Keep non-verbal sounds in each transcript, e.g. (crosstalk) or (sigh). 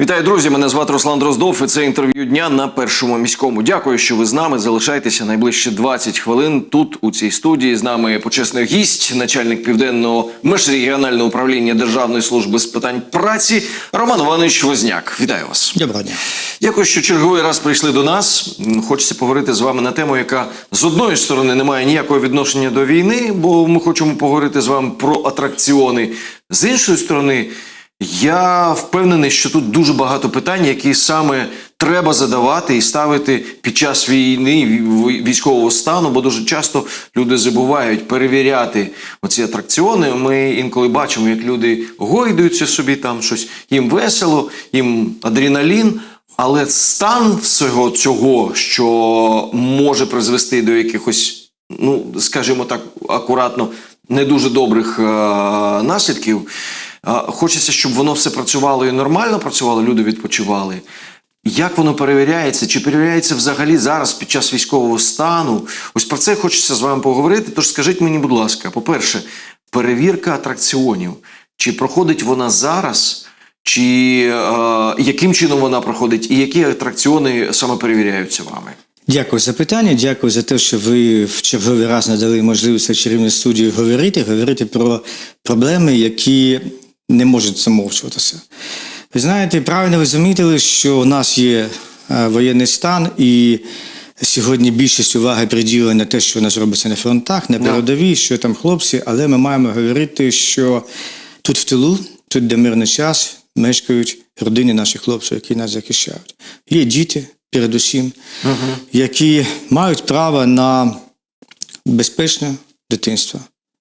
Вітаю, друзі! Мене звати Руслан Дроздов. і Це інтерв'ю дня на першому міському. Дякую, що ви з нами. Залишайтеся найближче 20 хвилин тут, у цій студії. З нами почесний гість, начальник південного межрегіонального управління Державної служби з питань праці Роман Іванович Возняк. Вітаю вас. Доброго дня. Дякую, що черговий раз прийшли до нас. Хочеться поговорити з вами на тему, яка з одної сторони не має ніякого відношення до війни, бо ми хочемо поговорити з вами про атракціони. З іншої сторони, я впевнений, що тут дуже багато питань, які саме треба задавати і ставити під час війни вій- військового стану, бо дуже часто люди забувають перевіряти оці атракціони. Ми інколи бачимо, як люди гойдуються собі там щось, їм весело, їм адреналін. Але стан всього цього, що може призвести до якихось, ну скажімо так, акуратно, не дуже добрих е- наслідків. Хочеться, щоб воно все працювало і нормально працювало, люди відпочивали. Як воно перевіряється? Чи перевіряється взагалі зараз під час військового стану? Ось про це хочеться з вами поговорити. Тож скажіть мені, будь ласка, по-перше, перевірка атракціонів. Чи проходить вона зараз? Чи е, яким чином вона проходить, і які атракціони саме перевіряються вами? Дякую за питання. Дякую за те, що ви в черговий раз надали можливість чарівній студії говорити, говорити про проблеми, які не можуть замовчуватися. Ви знаєте, правильно ви замітили, що у нас є е, воєнний стан, і сьогодні більшість уваги приділена на те, що у нас робиться на фронтах, на передовій, що там хлопці, але ми маємо говорити, що тут в тилу, тут де мирний час, мешкають родини наших хлопців, які нас захищають. Є діти, передусім, які мають право на безпечне дитинство,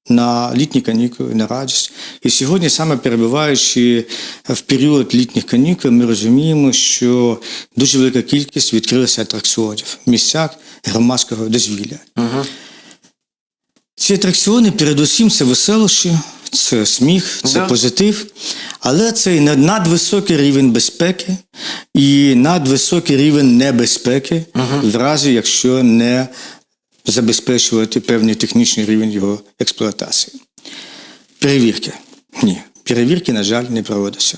на літні канікули, на радість. І сьогодні, саме перебуваючи в період літніх канікул, ми розуміємо, що дуже велика кількість відкрилася атракціонів в місцях громадського дозвілля. Ці атракціони, передусім, це веселощі, це сміх, це Да. позитив, але це і надвисокий рівень безпеки і надвисокий рівень небезпеки, в разі, якщо не забезпечувати певний технічний рівень його експлуатації. Перевірки. Ні. Перевірки, на жаль, не проводяться.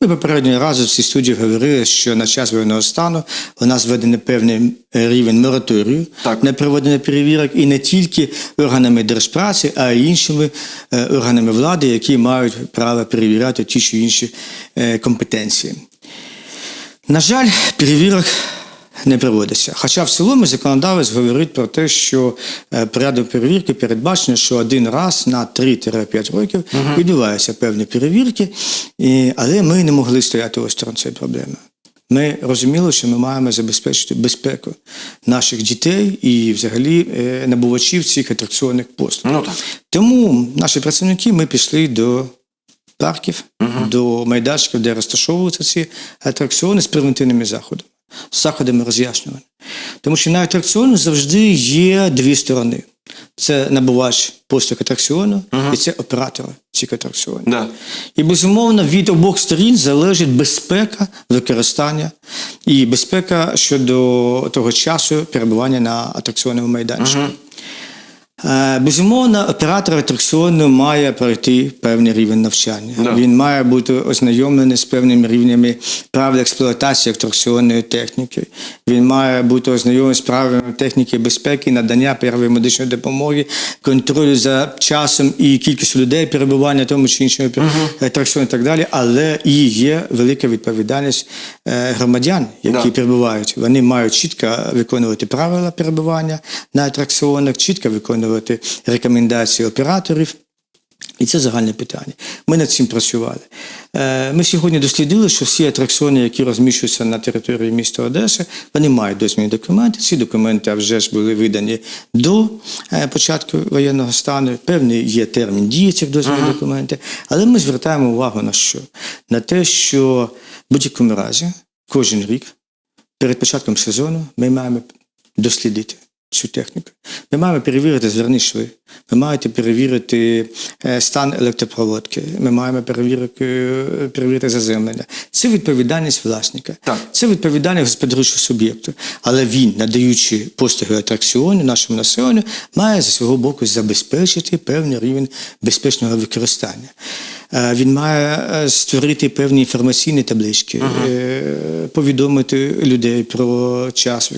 Ми попереднього разу в цій студії говорили, що на час воєнного стану у нас введений певний е, рівень мораторію Так. на проведення перевірок і не тільки органами держпраці, а й іншими е, органами влади, які мають право перевіряти ті чи інші е, компетенції. На жаль, перевірок не проводиться. Хоча в цілому законодавець говорить про те, що е, порядок перевірки передбачено, що один раз на 3-5 років відбуваються певні перевірки, але ми не могли стояти осторонь цієї проблеми. Ми розуміли, що ми маємо забезпечити безпеку наших дітей і взагалі е, набувачів цих атракціонних послуг. Ну так. Тому наші працівники ми пішли до парків, до майданчиків, де розташовуються ці атракціони з превентивними заходами, заходами роз'яснювання. Тому що на атракціону завжди є дві сторони: це набувач послуг атракціону і це оператори цих атракціонів. Да. І безумовно від обох сторін залежить безпека використання і безпека щодо того часу перебування на атракціонному майданчику. Е, Безумовно, оператор атракціону має пройти певний рівень навчання. Да. Він має бути ознайомлений з певними рівнями правил експлуатації атракціонної техніки. Він має бути ознайомлений з правилами техніки безпеки, надання первої медичної допомоги, контролю за часом і кількістю людей перебування тому чи іншому атракціоні і так далі. Але і є велика відповідальність е, громадян, які Да. перебувають. Вони мають чітко виконувати правила перебування на атракціонах, чітко виконувати рекомендації операторів. І це загальне питання. Ми над цим працювали. Е, Ми сьогодні дослідили, що всі атракціони, які розміщуються на території міста Одеси, вони мають дозвільні документи. Ці документи вже ж були видані до е, початку воєнного стану. Певний є термін дії цих дозвільних документів. Але ми звертаємо увагу на що? На те, що в будь-якому разі кожен рік перед початком сезону ми маємо дослідити цю техніку. Ми маємо перевірити зверні шви, ви маєте перевірити е, стан електропроводки, ми маємо перевірити, е, перевірити заземлення. Це відповідальність власника. Так. Це відповідальність господарюючого суб'єкту. Але він, надаючи послуги атракціону нашому населенню, має з свого боку забезпечити певний рівень безпечного використання. Е, Він має створити певні інформаційні таблички, е, повідомити людей про час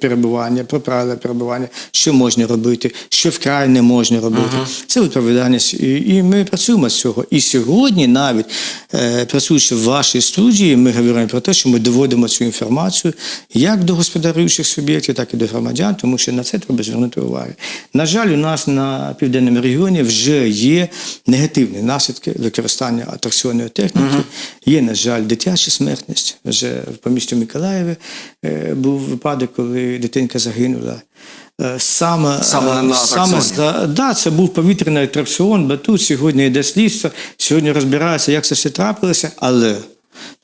перебування, про правила перебування, що можна робити, що вкрай не можна робити. Це відповідальність. І, і ми працюємо з цього. І сьогодні, навіть е, працюючи в вашій студії, ми говоримо про те, що ми доводимо цю інформацію як до господарюючих суб'єктів, так і до громадян, тому що на це треба звернути увагу. На жаль, у нас на південному регіоні вже є негативні наслідки використання атракціонної техніки. Є, на жаль, дитяча смертність. Вже по місту Миколаєві е, був випадок, коли дитинка загинула. Е, Саме, Саме на саме за- да, це був повітряний атракціон, батут. Сьогодні йде слідство, сьогодні розбирається, як це все трапилося, але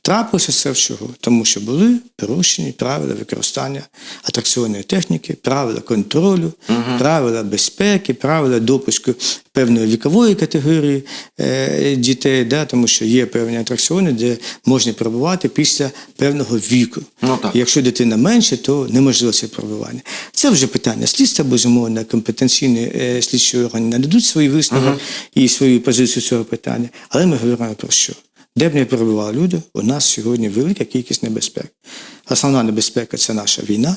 трапилося це в чого? Тому що були порушені правила використання атракціонної техніки, правила контролю, правила безпеки, правила допуску певної вікової категорії е, дітей, да, тому що є певні атракціони, де можна перебувати після певного віку. Ну, так. Якщо дитина менше, то неможливо це перебування. Це вже питання слідства, безумовно, компетенційні е, слідчі органи нададуть свої висновки і свою позицію цього питання. Але ми говоримо про що? Де б не перебували люди, у нас сьогодні велика кількість небезпек. Основна небезпека це наша війна,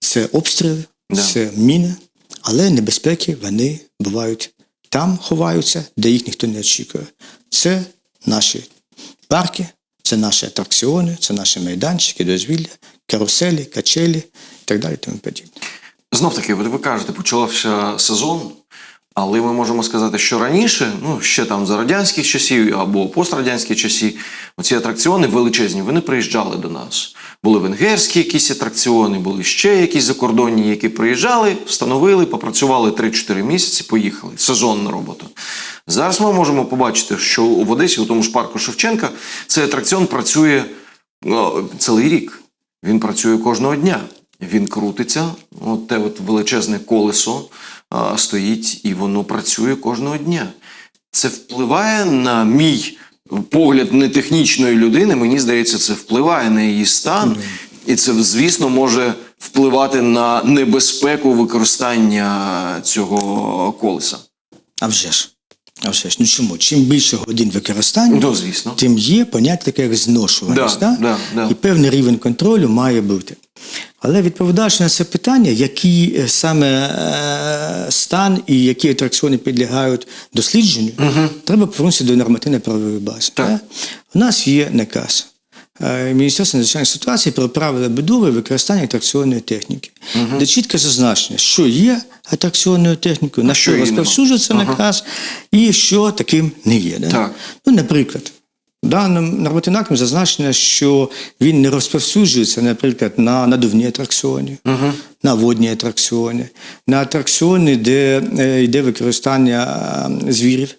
це обстріли, Да. це міни, але небезпеки вони бувають там, ховаються, де їх ніхто не очікує. Це наші парки, це наші атракціони, це наші майданчики, дозвілля, каруселі, качелі і так далі. Тому подібне. Знов таки, ви кажете, почався сезон, але ми можемо сказати, що раніше, ну ще там за радянських часів або пострадянських часів, оці атракціони величезні, вони приїжджали до нас. Були венгерські якісь атракціони, були ще якісь закордонні, які приїжджали, встановили, попрацювали 3-4 місяці, поїхали. Сезонна робота. Зараз ми можемо побачити, що в Одесі, у тому ж парку Шевченка, цей атракціон працює ну, цілий рік. Він працює кожного дня. Він крутиться, от те от величезне колесо стоїть, і воно працює кожного дня. Це впливає на мій погляд нетехнічної людини. Мені здається, це впливає на її стан, і це, звісно, може впливати на небезпеку використання цього колеса. А вже ж. А вже ж. Ну чому? Чим більше годин використання, Ну, звісно. тим є поняття таке як зношуваність. Да, да? да, да. І певний рівень контролю має бути. Але відповідаючи на це питання, який е, саме е, стан і які атракціони підлягають дослідженню, треба повернутися до нормативно-правової бази. Так. У нас є наказ. е, Міністерства надзвичайних ситуацій про правила будови і використання атракціонної техніки, де чітко зазначено, що є атракціонною технікою, на що що її нема. розповсюджується наказ, і що таким не є. Так. Ну, наприклад, даним нормативним актом зазначено, що він не розповсюджується, наприклад, на надувні атракціони, на водні атракціони, на атракціони, де е, йде використання е, звірів.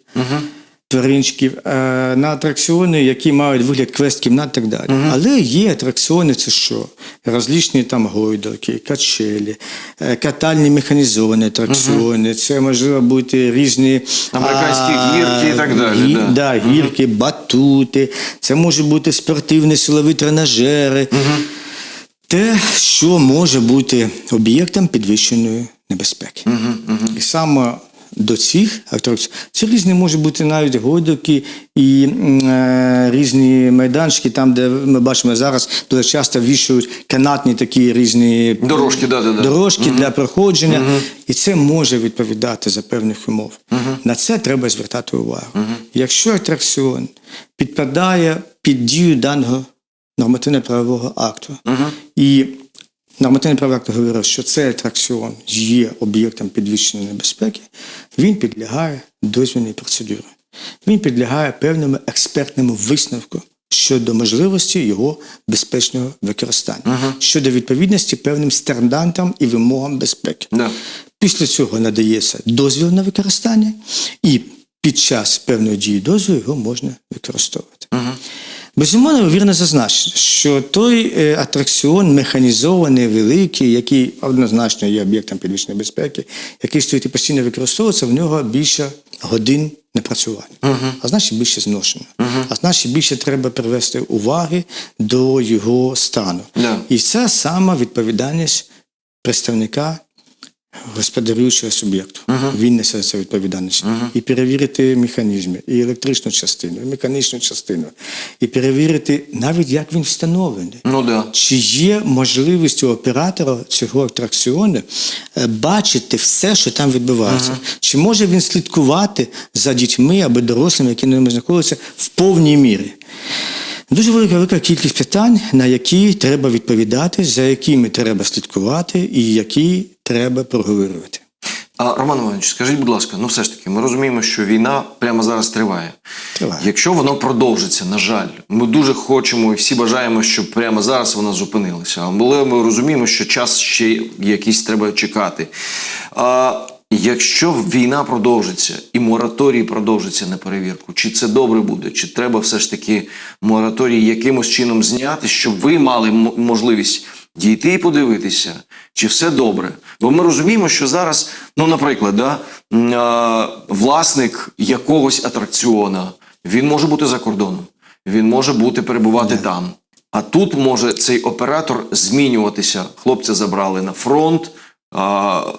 Тваринчиків, е, на атракціони, які мають вигляд квест-кімнат і так далі. Але є атракціони, це що? Розлічні там гойдалки, качелі, е, катальні механізовані атракціони, це можливо бути різні Американські а, гірки і так далі, гі- да. да, гірки, батути, це може бути спортивні силові тренажери. Те, що може бути об'єктом підвищеної небезпеки. І саме до цих атракціонів, це різні може бути навіть гойдалки і е, різні майданчики, там, де ми бачимо зараз, дуже часто вішають канатні такі різні Дорожки, да, да, да. дорожки для проходження, і це може відповідати за певних умов. На це треба звертати увагу. Якщо атракціон підпадає під дію даного нормативно-правового акту, і нормативний правовий акт говорить, що цей атракціон є об'єктом підвищеної небезпеки, він підлягає дозвільній процедурі. Він підлягає певному експертному висновку щодо можливості його безпечного використання, щодо відповідності певним стандартам і вимогам безпеки. Да. Після цього надається дозвіл на використання, і під час певної дії дозволу його можна використовувати. Безумовно, ви вірно зазначити, що той е, атракціон механізований, великий, який однозначно є об'єктом підвищеної безпеки, який стоїть і постійно використовується, в нього більше годин напрацювання, а значить більше зношення. А значить більше треба привести уваги до його стану. Да. І це сама відповідальність представника господарюючого суб'єкту. Він несе за це відповідальність. І перевірити механізми, і електричну частину, і механічну частину, і перевірити навіть як він встановлений. Ну да. Чи є можливість у оператора цього атракціону е, бачити все, що там відбувається? Чи може він слідкувати за дітьми або дорослими, які на ньому знаходяться в повній мірі? Дуже велика велика кількість питань, на які треба відповідати, за якими треба слідкувати, і які треба проговорювати. А Роман Іванович, скажіть, будь ласка, ну все ж таки, ми розуміємо, що війна прямо зараз триває. Триває. Якщо воно продовжиться, на жаль, ми дуже хочемо і всі бажаємо, щоб прямо зараз вона зупинилася. Але ми розуміємо, що час ще якийсь треба чекати. А якщо війна продовжиться і мораторій продовжиться на перевірку, чи це добре буде, чи треба все ж таки мораторій якимось чином зняти, щоб ви мали можливість дійти і подивитися, чи все добре. Бо ми розуміємо, що зараз, ну, наприклад, да, власник якогось атракціона, він може бути за кордоном, він може бути перебувати там. А тут може цей оператор змінюватися. Хлопця забрали на фронт.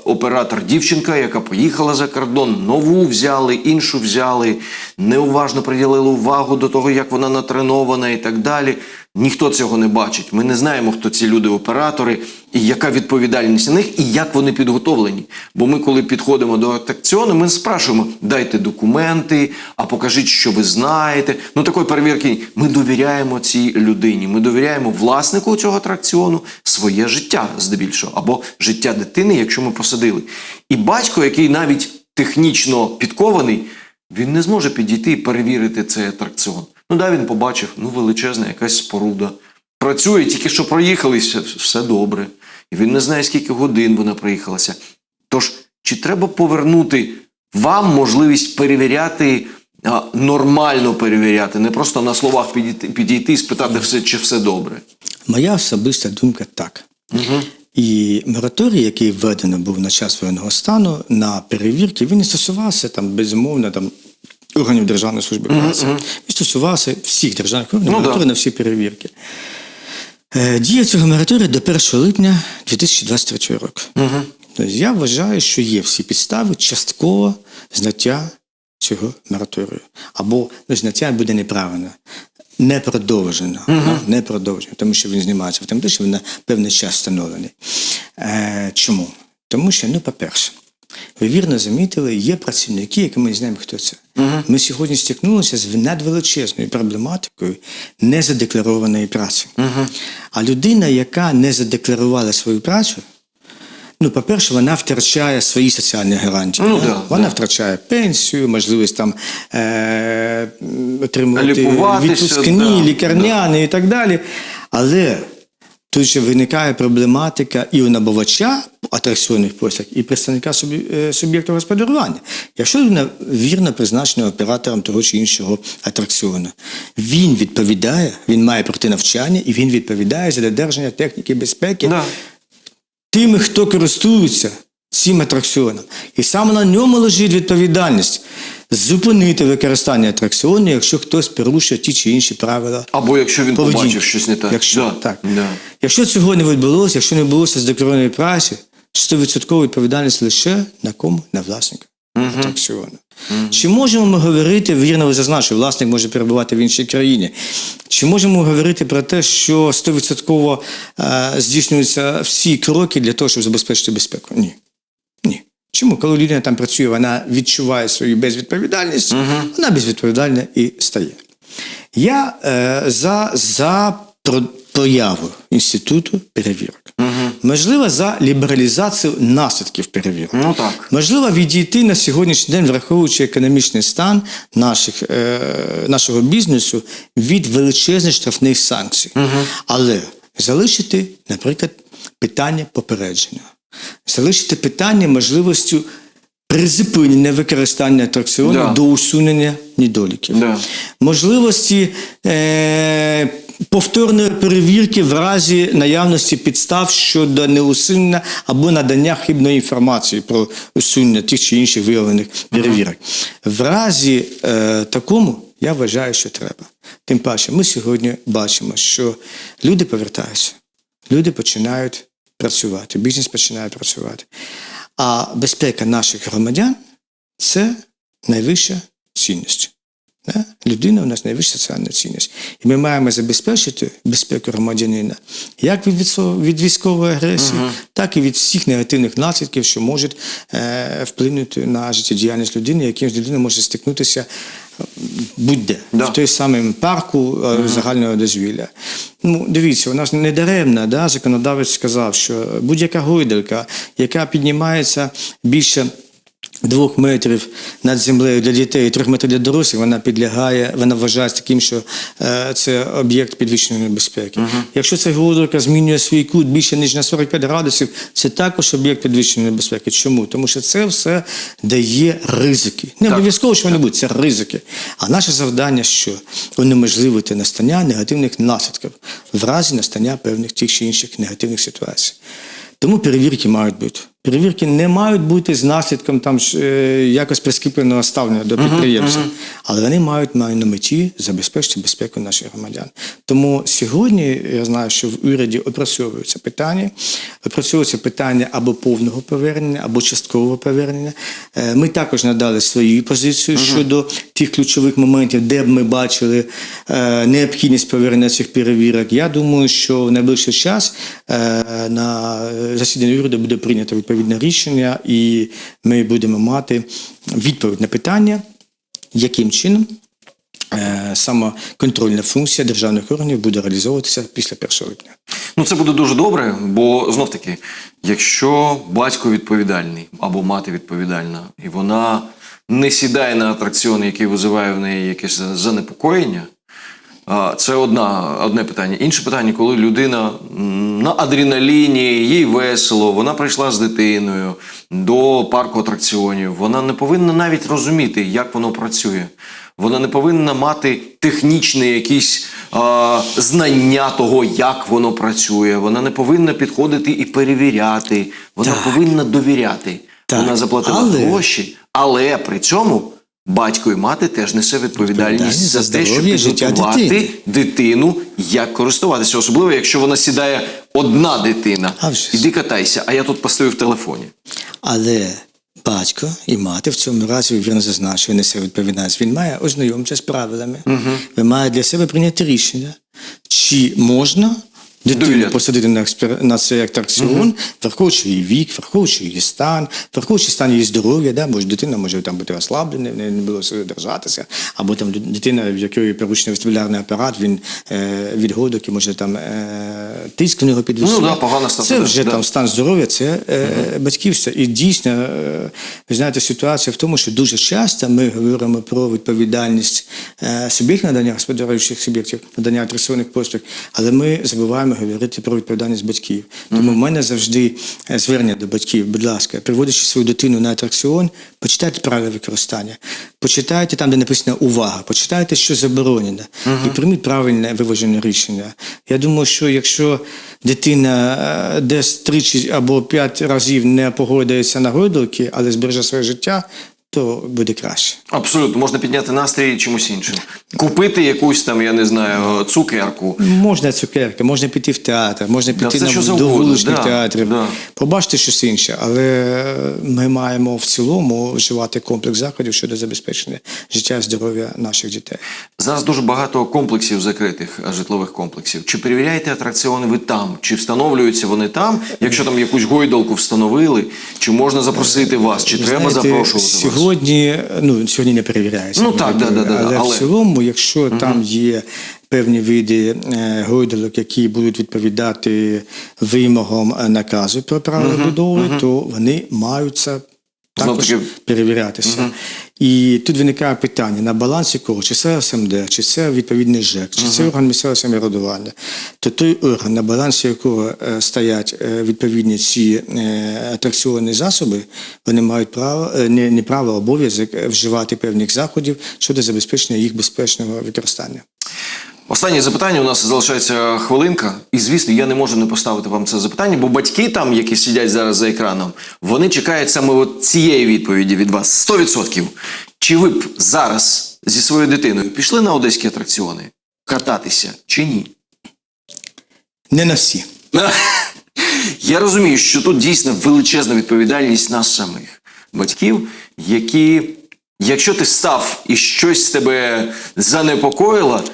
Оператор дівчинка, яка поїхала за кордон, нову взяли, іншу взяли, неуважно приділили увагу до того, як вона натренована і так далі. Ніхто цього не бачить. Ми не знаємо, хто ці люди-оператори, і яка відповідальність них, і як вони підготовлені. Бо ми, коли підходимо до атракціону, ми спрашуємо: дайте документи, а покажіть, що ви знаєте. Ну такої перевірки ми довіряємо цій людині. Ми довіряємо власнику цього атракціону своє життя здебільшого, або життя дитини, якщо ми посадили. І батько, який навіть технічно підкований, він не зможе підійти і перевірити цей атракціон. Ну да, він побачив, ну величезна якась споруда. Працює, тільки що проїхалися, все добре. І він не знає, скільки годин вона проїхалася. Тож, чи треба повернути вам можливість перевіряти, а, нормально перевіряти, не просто на словах підійти, підійти і спитати, все, чи все добре? Моя особиста думка так. Угу. І мораторій, який введено був на час воєнного стану на перевірки, він не стосувався там безумовно там. Органів Державної служби праці. Він стосувався всіх державних органів, Ну, мораторій да. на всі перевірки. Е, Дія цього мораторію до 1 липня 2023 року. Угу. Тобто я вважаю, що є всі підстави частково зняття цього мораторію. Або ну, зняття буде неправильно. Не продовжено, да, не продовжено, тому що він знімається в тому, що він на певний час встановлений. Е, чому? Тому що, ну, по-перше, ви вірно замітили, є працівники, які ми не знаємо, хто це. Ми сьогодні стикнулися з надвеличезною проблематикою незадекларованої праці. А людина, яка не задекларувала свою працю, Ну, по-перше, вона втрачає свої соціальні гарантії. Ну, да? да, вона да. втрачає пенсію, можливість там е- отримувати відпускні, да, лікарняні і так далі. Але тут же виникає проблематика і у набувача атракціонних послуг, і представника е, суб'єкту господарювання. Якщо людина вірно призначена оператором того чи іншого атракціону, він відповідає, він має пройти навчання і він відповідає за додержання техніки безпеки Да. тими, хто користується цим атракціоном. І саме на ньому лежить відповідальність зупинити використання атракціону, якщо хтось порушує ті чи інші правила. Або якщо він поведінки. побачив щось не так. Якщо, Да. так. Да. якщо цього не відбулося, якщо не відбулося з декларованої праці, 100% відповідальність лише на кому? На власника атракціону. Чи можемо ми говорити, вірно ви зазначили, власник може перебувати в іншій країні. Чи можемо ми говорити про те, що 100% е, здійснюються всі кроки для того, щоб забезпечити безпеку? Ні. Ні. Чому? Коли людина там працює, вона відчуває свою безвідповідальність, вона безвідповідальна і стає. Я е, за, за про- появу інституту перевірок. Можливо, за лібералізацію наслідків перевірок. Ну так. Можливо, відійти на сьогоднішній день, враховуючи економічний стан наших, е, нашого бізнесу від величезних штрафних санкцій. Але залишити, наприклад, питання попередження, залишити питання можливістю призупинення використання атракціону Да. до усунення недоліків. Да. Можливості е, повторної перевірки в разі наявності підстав щодо неусунення або надання хибної інформації про усунення тих чи інших виявлених перевірок. В разі е, такому я вважаю, що треба. Тим паче, ми сьогодні бачимо, що люди повертаються, люди починають працювати, бізнес починає працювати. А безпека наших громадян це найвища цінність. Да? Людина у нас найвища соціальна цінність. І ми маємо забезпечити безпеку громадянина як від, від військової агресії, так і від всіх негативних наслідків, що можуть е, вплинути на життєдіяльність людини, яким людина може стикнутися е, будь-де, Да. в той самий парку е, загального дозвілля. Ну, дивіться, у нас не даремно, да, законодавець сказав, що будь-яка гойдалка, яка піднімається більше двох метрів над землею для дітей і трьох метрів для дорослих, вона підлягає, вона вважається таким, що е, це об'єкт підвищеної небезпеки. Якщо ця гойдалка змінює свій кут більше ніж на 45 градусів, це також об'єкт підвищеної небезпеки. Чому? Тому що це все дає ризики. Не обов'язково, що вони будуть, це ризики. А наше завдання що? Унеможливити настання негативних наслідків в разі настання певних тих чи інших негативних ситуацій. Тому перевірки мають бути. Перевірки не мають бути з наслідком там е, якось прискіпленого ставлення до підприємців, але вони мають мають на меті забезпечити безпеку наших громадян. Тому сьогодні я знаю, що в уряді опрацьовуються питання, опрацьовуються питання або повного повернення, або часткового повернення. Е, Ми також надали свою позицію щодо тих ключових моментів, де б ми бачили е, необхідність повернення цих перевірок. Я думаю, що в найближчий час на засіданні уряду буде прийнято відповідне рішення, і ми будемо мати відповідь на питання, яким чином е, саме контрольна функція державних органів буде реалізовуватися після 1 липня. Ну, це буде дуже добре, бо знов таки, якщо батько відповідальний або мати відповідальна, і вона не сідає на атракціон, який визиває в неї якесь занепокоєння. Це одна, одне питання. Інше питання, коли людина на адреналіні, їй весело, вона прийшла з дитиною до парку атракціонів. Вона не повинна навіть розуміти, як воно працює. Вона не повинна мати технічне якісь а, знання того, як воно працює. Вона не повинна підходити і перевіряти. Вона Так. повинна довіряти. Так, Вона заплатила але- гроші, але при цьому батько і мати теж несе відповідальність за за те, щоб підготувати дитину, як користуватися, особливо якщо вона сідає одна дитина. А вже. Іди катайся, а я тут постою в телефоні. Але батько і мати в цьому разі вірно зазначує, несе відповідальність. Він має ознайомитися з правилами. Він має для себе прийняти рішення, чи можна. Дитину посадити на, експер... на цей атракціон, враховуючи її вік, враховуючи її стан, враховуючи стан її здоров'я, да? бо ж дитина може там бути ослаблена, не, було держатися, або там дитина, в якої порушений вестибулярний апарат, він е, відгодок і може там е, тиск в нього підвищений. Ну да, Це вже да. там стан здоров'я, це е, батьківство. І дійсно, е, ви знаєте, ситуація в тому, що дуже часто ми говоримо про відповідальність е, суб'єктів надання господарюючих суб'єктів надання атракціонних послуг, але ми забуваємо говорити про відповідальність батьків. Тому в мене завжди е, звернення до батьків, будь ласка, приводячи свою дитину на атракціон, почитайте правила використання, почитайте там, де написано увага, почитайте, що заборонено, і прийміть правильне виважене рішення. Я думаю, що якщо дитина е, десь тричі або п'ять разів не погодиться на гойдалки, але збереже своє життя, то буде краще. Абсолютно, можна підняти настрій чимось іншим. Купити якусь там, я не знаю, цукерку. Можна цукерки, можна піти в театр, можна Да, піти що на, до вуличних да, театрів, да. побачити щось інше, але ми маємо в цілому вживати комплекс заходів щодо забезпечення життя і здоров'я наших дітей. Зараз дуже багато комплексів закритих житлових комплексів. Чи перевіряєте атракціони ви там? Чи встановлюються вони там? Якщо там якусь гойдалку встановили, чи можна запросити вас, чи Ви треба знаєте, запрошувати вас? Сьогодні, ну сьогодні не перевіряється. Ну, так, да, да, да, але, але- в цілому, якщо там є певні види е, гойдалок, які будуть відповідати вимогам е, наказу про правила будови, то вони мають це Знов також перевірятися. І тут виникає питання на балансі кого, чи це СМД, чи це відповідний ЖЕК, чи це орган місцевого самоврядування. То той орган, на балансі якого е, стоять е, відповідні ці е, атракціонні засоби, вони мають право не, не право, а обов'язок вживати певних заходів щодо забезпечення їх безпечного використання. Останнє запитання у нас залишається хвилинка. І звісно, я не можу не поставити вам це запитання, бо батьки там, які сидять зараз за екраном, вони чекають саме от цієї відповіді від вас 100%. Чи ви б зараз зі своєю дитиною пішли на одеські атракціони кататися чи ні? Не на всі. (laughs) Я розумію, що тут дійсно величезна відповідальність нас самих, батьків, які, якщо ти став і щось тебе занепокоїло,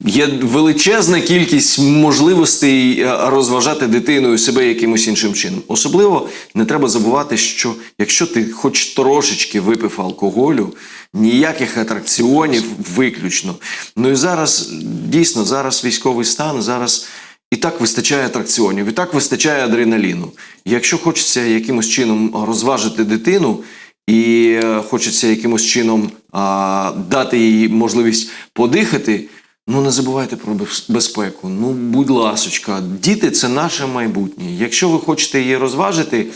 є величезна кількість можливостей е, розважати дитиною себе якимось іншим чином. Особливо не треба забувати, що якщо ти хоч трошечки випив алкоголю, ніяких атракціонів виключно. Ну і зараз дійсно зараз військовий стан, зараз. І так вистачає атракціонів, і так вистачає адреналіну. Якщо хочеться якимось чином розважити дитину, і е, хочеться якимось чином а, дати їй можливість подихати, ну не забувайте про безпеку. Ну, будь ласочка, діти це наше майбутнє. Якщо ви хочете її розважити,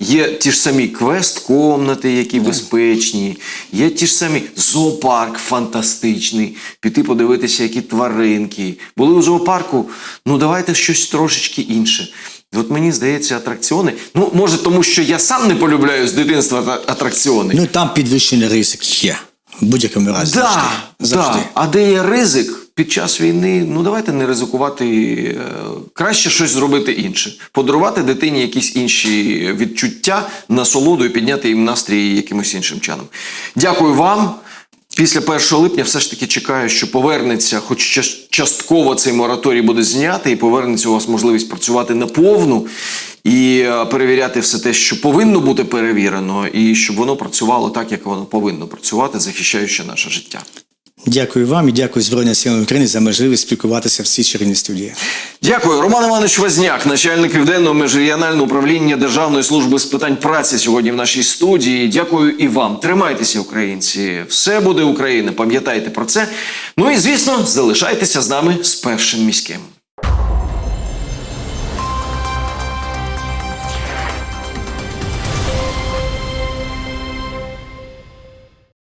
Є ті ж самі квест-комнати, які безпечні, є ті ж самі зоопарк фантастичний, піти подивитися, які тваринки. Були у зоопарку, ну давайте щось трошечки інше. От мені здається, атракціони. Ну, може, тому що я сам не полюбляю з дитинства атракціони. Ну там підвищений ризик є. В будь-якому разі. Да, завжди. завжди. А де є ризик під час війни, ну давайте не ризикувати. е, Краще щось зробити інше. Подарувати дитині якісь інші відчуття, насолоду і підняти їм настрій якимось іншим чином. Дякую вам. Після 1 липня все ж таки чекаю, що повернеться, хоч частково цей мораторій буде знятий, і повернеться у вас можливість працювати наповну і е, перевіряти все те, що повинно бути перевірено, і щоб воно працювало так, як воно повинно працювати, захищаючи наше життя. Дякую вам і дякую Збройним силам України за можливість спілкуватися в цій чарівній студії. Дякую, Роман Іванович Возняк, начальник південного міжрегіонального управління Державної служби з питань праці сьогодні в нашій студії. Дякую і вам. Тримайтеся, українці. Все буде Україна. Пам'ятайте про це. Ну і звісно, залишайтеся з нами з першим міським.